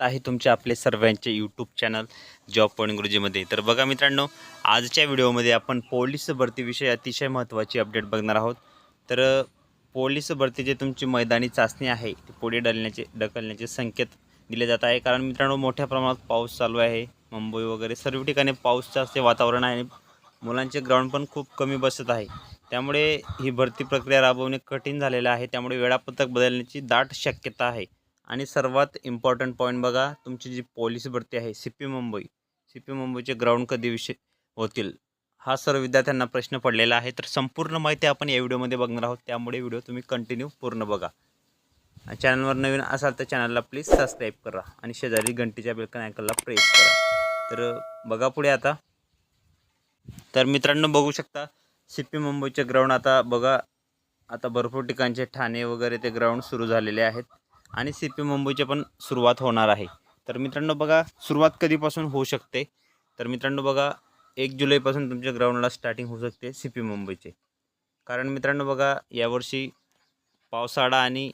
आहे तुमचे आपले सर्वांचे यूट्यूब चॅनल जॉब पॉईंट गुरुजीमध्ये तर बघा मित्रांनो आजच्या व्हिडिओमध्ये आपण पोलीस भरतीविषयी अतिशय महत्त्वाची अपडेट बघणार आहोत. तर अ, पोलीस जे तुमची मैदानी चाचणी आहे ती पुढे ढलण्याचे ढकलण्याचे संकेत दिले जात आहे. कारण मित्रांनो मोठ्या प्रमाणात पाऊस चालू आहे. मुंबई वगैरे सर्व ठिकाणी पाऊसचं असे वातावरण आहे मुलांचे ग्राउंड पण खूप कमी बसत आहे. त्यामुळे ही भरती प्रक्रिया राबवणे कठीण झालेलं आहे. त्यामुळे वेळापत्रक बदलण्याची दाट शक्यता आहे. आणि सर्वात इम्पॉर्टंट पॉईंट बघा तुमची जी पोलीस भरती आहे C P Mumbai C P मुंबईचे ग्राउंड कधी विषय होतील? हा सर्व विद्यार्थ्यांना प्रश्न पडलेला आहे. तर संपूर्ण माहिती आपण या व्हिडिओमध्ये बघणार आहोत. त्यामुळे व्हिडिओ तुम्ही कंटिन्यू पूर्ण बघा. चॅनलवर नवीन असाल तर चॅनलला प्लीज सबस्क्राईब करा आणि शेजारी घंटीच्या बेलकन आयकनला प्रेस करा. तर बघा पुढे आता. तर मित्रांनो बघू शकता सी पी मुंबईचे ग्राउंड आता बघा आता भरपूर ठिकाणचे ठाणे वगैरे ते ग्राउंड सुरू झालेले आहेत. आणि सी पी मुंबईचे पण सुरुवात होणार आहे. तर मित्रांनो बघा सुरुवात कधीपासून होऊ शकते? तर मित्रांनो बघा एक जुलैपासून तुमच्या ग्राउंडला स्टार्टिंग होऊ शकते सी पी मुंबईचे. कारण मित्रांनो बघा यावर्षी पावसाळा आणि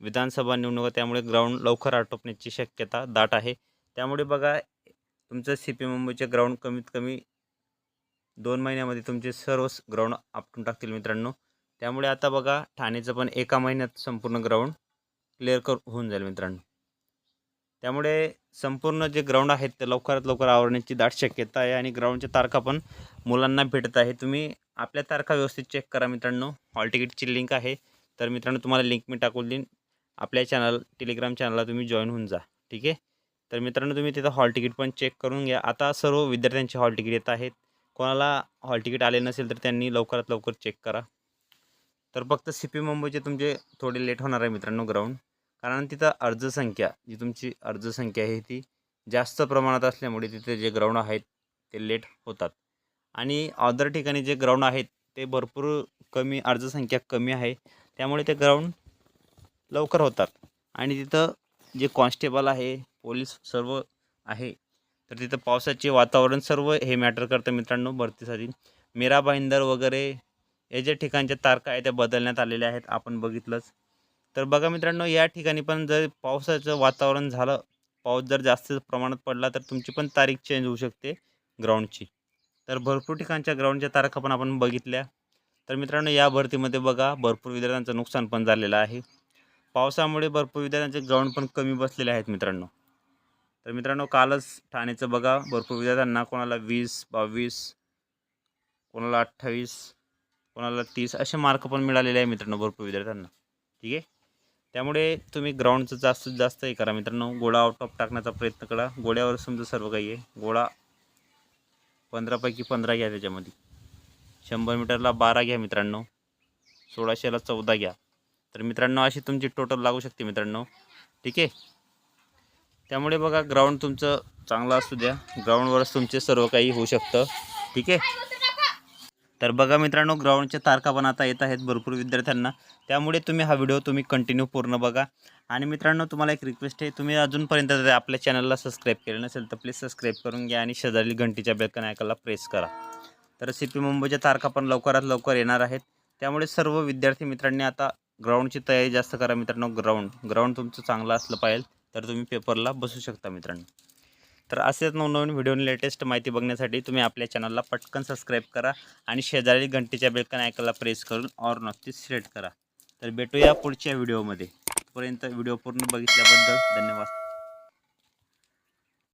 विधानसभा निवडणुका त्यामुळे ग्राउंड लवकर आटोपण्याची शक्यता दाट आहे. त्यामुळे बघा तुमचं सी पी मुंबईचे ग्राउंड कमीत कमी दोन महिन्यामध्ये तुमचे सर्व ग्राउंड आपटून टाकतील मित्रांनो. त्यामुळे आता बघा ठाणेचं पण एका महिन्यात संपूर्ण ग्राउंड क्लिअर कर होऊन जाईल मित्रांनो. त्यामुळे संपूर्ण जे ग्राउंड आहेत ते लवकरात लवकर आवरण्याची दाट शक्यता आहे आणि ग्राउंडच्या तारखा पण मुलांना भेटत आहे. तुम्ही आपल्या तारखा व्यवस्थित चेक करा मित्रांनो. हॉल तिकीटची लिंक आहे. तर मित्रांनो तुम्हाला लिंक मी टाकून देईन. आपल्या चॅनल टेलिग्राम चॅनलला तुम्ही जॉईन होऊन जा. ठीक आहे? तर मित्रांनो तुम्ही तिथं हॉल तिकीट पण चेक करून घ्या. आता सर्व विद्यार्थ्यांचे हॉल तिकीट येत आहेत. कोणाला हॉल तिकीट आले नसेल तर त्यांनी लवकरात लवकर चेक करा. तर फक्त सी पी मुंबईचे तुमचे थोडे लेट होणार आहे मित्रांनो ग्राउंड कारण तिथं अर्जसंख्या जी तुमची अर्जसंख्या आहे ती जास्त प्रमाणात असल्यामुळे तिथे जे ग्राउंड आहेत ते लेट होतात. आणि अदर ठिकाणी जे ग्राउंड आहेत ते भरपूर कमी अर्जसंख्या कमी आहे. त्यामुळे ते ग्राउंड लवकर होतात. आणि तिथं जे कॉन्स्टेबल आहे पोलीस सर्व आहे तर तिथं पावसाचे वातावरण सर्व हे मॅटर करतं मित्रांनो भरतीसाठी मीरा भाईंदर वगैरे हे जे ठिकाणच्या तारखा आहे त्या बदलण्यात आलेल्या आहेत. आपण बघितलंच. तर बघा मित्रांनो या ठिकाणी पण जर पावसाचं वातावरण झालं पाऊस जर जास्त प्रमाणात पडला तर तुमची पण तारीख चेंज होऊ शकते ग्राउंडची तर भरपूर ठिकाणच्या ग्राउंडच्या तारखा पण आपण बघितल्या. तर मित्रांनो या भरतीमध्ये बघा भरपूर विद्यार्थ्यांचं नुकसान पण झालेलं आहे. पावसामुळे भरपूर विद्यार्थ्यांचे ग्राउंड पण कमी बसलेले आहेत मित्रांनो. तर मित्रांनो कालच ठाण्याचं बघा भरपूर विद्यार्थ्यांना कोणाला वीस बावीस कोणाला अठ्ठावीस कोणाला तीस असे मार्क पण मिळालेले आहे मित्रांनो भरपूर विद्यार्थ्यांना. ठीक आहे? त्यामुळे तुम्ही ग्राउंडचं जास्तीत जास्त हे करा मित्रांनो. गोळा आउट ऑफ टाकण्याचा प्रयत्न करा. गोळ्यावर समजा सर्व काही आहे. गोळा पंधरापैकी पंधरा घ्या त्याच्यामध्ये. शंभर मीटरला बारा घ्या मित्रांनो. सोळाशेला चौदा घ्या. तर मित्रांनो अशी तुमची टोटल लागू शकते मित्रांनो. ठीक आहे? त्यामुळे बघा ग्राउंड तुमचं चांगलं असू द्या. ग्राउंडवरच तुमचे सर्व काही होऊ शकतं. ठीक आहे? तर बघा मित्रांनो ग्राउंडच्या तारखा पण आता येत आहेत भरपूर विद्यार्थ्यांना. त्यामुळे तुम्ही हा व्हिडिओ तुम्ही कंटिन्यू पूर्ण बघा. आणि मित्रांनो तुम्हाला एक रिक्वेस्ट आहे तुम्ही अजूनपर्यंत जर आपल्या चॅनलला सबस्क्राईब केलं नसेल तर प्लीज सबस्क्राईब करून घ्या आणि शेजारी घंटीच्या बेलकन ऐकायला प्रेस करा. तर सी पी मुंबईच्या तारखा पण लवकरात लवकर येणार आहेत. त्यामुळे सर्व विद्यार्थी मित्रांनी आता ग्राउंडची तयारी जास्त करा मित्रांनो. ग्राउंड ग्राउंड तुमचं चांगलं असलं पाहिजे तर तुम्ही पेपरला बसू शकता मित्रांनो. तर असेच नवनवीन व्हिडिओ लेटेस्ट माहिती बघण्यासाठी तुम्ही आपल्या चॅनलला पटकन सबस्क्राईब करा आणि शेजारी घंटीच्या बेलकन ऐकायला प्रेस करून और नक्कीच सिलेक्ट करा. तर भेटूया पुढच्या व्हिडिओमध्ये तोपर्यंत व्हिडिओ पूर्ण बघितल्याबद्दल धन्यवाद.